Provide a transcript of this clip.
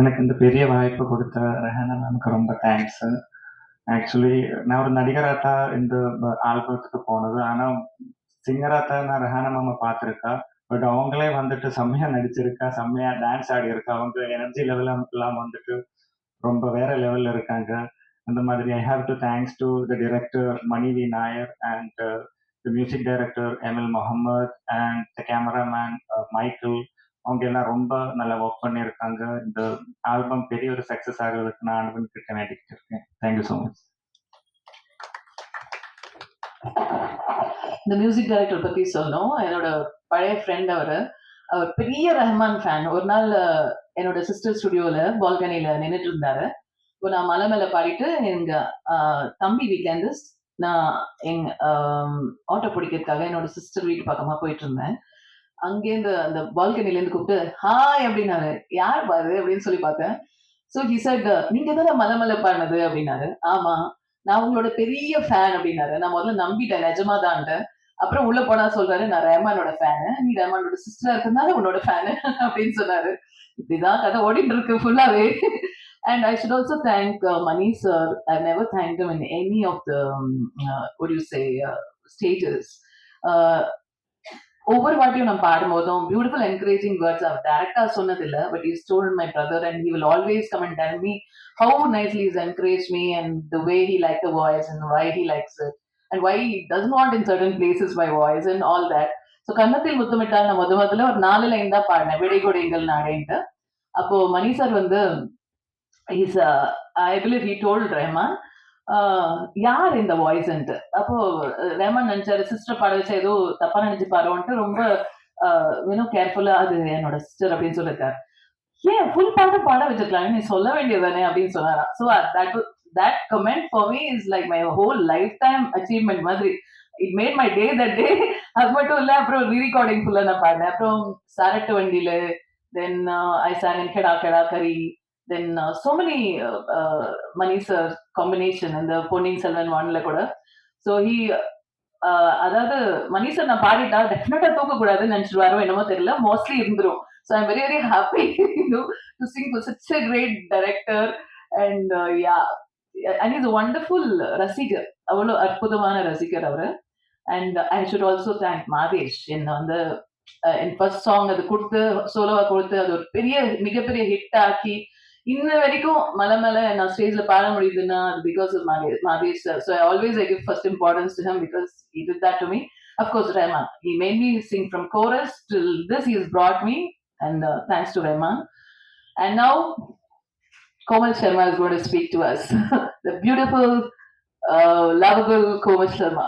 எனக்கு இந்த பெரிய வாய்ப்பு கொடுத்த ரெஹானா மேமுக்கு ரொம்ப தேங்க்ஸ் ஆக்சுவலி நான் ஒரு நடிகராக தான் இந்த ஆல்பத்துக்கு போனது. ஆனால் சிங்கராக தான் நான் ரெஹானா மேமை பார்த்துருக்கா. பட் அவங்களே வந்துட்டு செம்மையா நடிச்சிருக்கா செம்மையா டான்ஸ் ஆடி இருக்கா அவங்க எனர்ஜி லெவல் எல்லாம் வந்துட்டு ரொம்ப வேற லெவல்ல இருக்காங்க. அந்த மாதிரி I have to thanks to the director மணிவி Nair and the music director M L Mohammed and the cameraman Michael அவங்க எல்லாம் ரொம்ப நல்லா ஒர்க் பண்ணியிருக்காங்க. இந்த ஆல்பம் பெரிய ஒரு சக்ஸஸ் ஆகிறதுக்கு நான் அனுபவம் கிட்ட வேண்டிக்கிட்டு இருக்கேன். தேங்க்யூ ஸோ மச் இந்த மியூசிக் டைரக்டர் பத்தி சொல்லணும். என்னோட பழைய ஃப்ரெண்ட் அவர். அவர் பெரிய ரஹ்மான் ஃபேன் ஒரு நாள் என்னோட சிஸ்டர் ஸ்டுடியோல பால்கனில நின்றுட்டு இருந்தாரு. இப்போ நான் மலை மேல பாடிட்டு எங்க தம்பி வீட்ல இருந்து நான் எங் ஆட்டோ பிடிக்கிறதுக்காக என்னோட சிஸ்டர் வீட்டு பக்கமா போயிட்டு இருந்தேன். அங்கேருந்து அந்த பால்கனில இருந்து கூப்பிட்டு ஹாய் அப்படின்னாரு. யார் பாரு? அப்படின்னு சொல்லி பார்த்தேன். ஸோ ஹி சட் நீங்க தானே மலை அப்படின்னாரு. ஆமா. நான் உங்களோட பெரிய ஃபேன் அப்படின்னாரு. நான் முதல்ல நம்பிட்டேன். நிஜமா அப்புறம் உள்ள போனா சொல்றாரு நான் ரஹ்மானோட ஃபேனு நீ ரஹ்மானோட சிஸ்டரா இருக்கிறதுனால உன்னோட ஃபேனு அப்படின்னு சொன்னாரு. இப்படிதான் கதை ஓடிட்டு இருக்கு ஃபுல்லாவே and I should also thank Mani sir I never thank in any of the ஒரு ஸ்டேஜஸ் you uh, ஒவ்வொரு வாட்டியும் நான் பாடும்போதும் பியூட்டிஃபுல் என்கரேஜிங் வேர்ட்ஸ் அவர் டேரக்டா சொன்னதில்ல but is told my brother and he will always come and tell me how nicely is encourage me and the way he like the voice and why he likes it and why does not in certain places my voice and all that so Kannathil Muthamittal நான் முத முதல்ல ஒரு நாலு line தான் பாடினேன் விடைகொடைகள் நாடேன்ட்டு. அப்போ மணி சார் வந்து is I believe he told Rahman யார் இந்த வாய்ஸ்ன்ட்டு அப்போ ரேமன் நினைச்சாரு சிஸ்டர் பாட வச்சு ஏதோ தப்பா நினைச்சுப்பாருன்ட்டு ரொம்ப இன்னும் கேர்ஃபுல்லா அது என்னோட சிஸ்டர் அப்படின்னு சொல்லியிருக்காரு. ஏன் ஃபுல் பாட்டும் பாட வச்சிருக்கலாம் நீ சொல்ல வேண்டியதானே அப்படின்னு சொன்னாராம் so that that comment for me is like my whole life time achievement மாதிரி. It made my day that day அது மட்டும் இல்லை அப்புறம் ரீரெக்கார்டிங் ஃபுல்லாக நான் பாடினேன். அப்புறம் சரட்டு வண்டியில தென் ஐ சாங் கெடா கெடா கரி then so many Mani sir combination இந்த பொன்னியின் செல்வன் ஒன்ல கூட ஸோ ஹி அதாவது மணி சார் நான் பாடிட்டா டெஃபினட்டா தூக்க கூடாதுன்னு நினைச்சிருவாரோ என்னமோ தெரியல. Mostly இருந்துரும். So I'm very very happy to sing such a great director and yeah and is wonderful ரசிகர். அவ்வளோ அற்புதமான ரசிகர் அவரு. And I should also thank Madhesh என்ன வந்து என் ஃபர்ஸ்ட் சாங் அது கொடுத்து சோலோவா கொடுத்து அது ஒரு பெரிய மிகப்பெரிய ஹிட் ஆக்கி இன்ன வரைக்கும் மலை மேல நான் ஸ்டேஜ்ல பாட முடியுதுன்னா அது because of Madhesh sir so I always I give first importance to him because he did that to me of course Rahman he made me sing from chorus till this he has brought me and uh, thanks to Rahman and now Komal Sharma is going to speak to us the beautiful uh, lovable Komal Sharma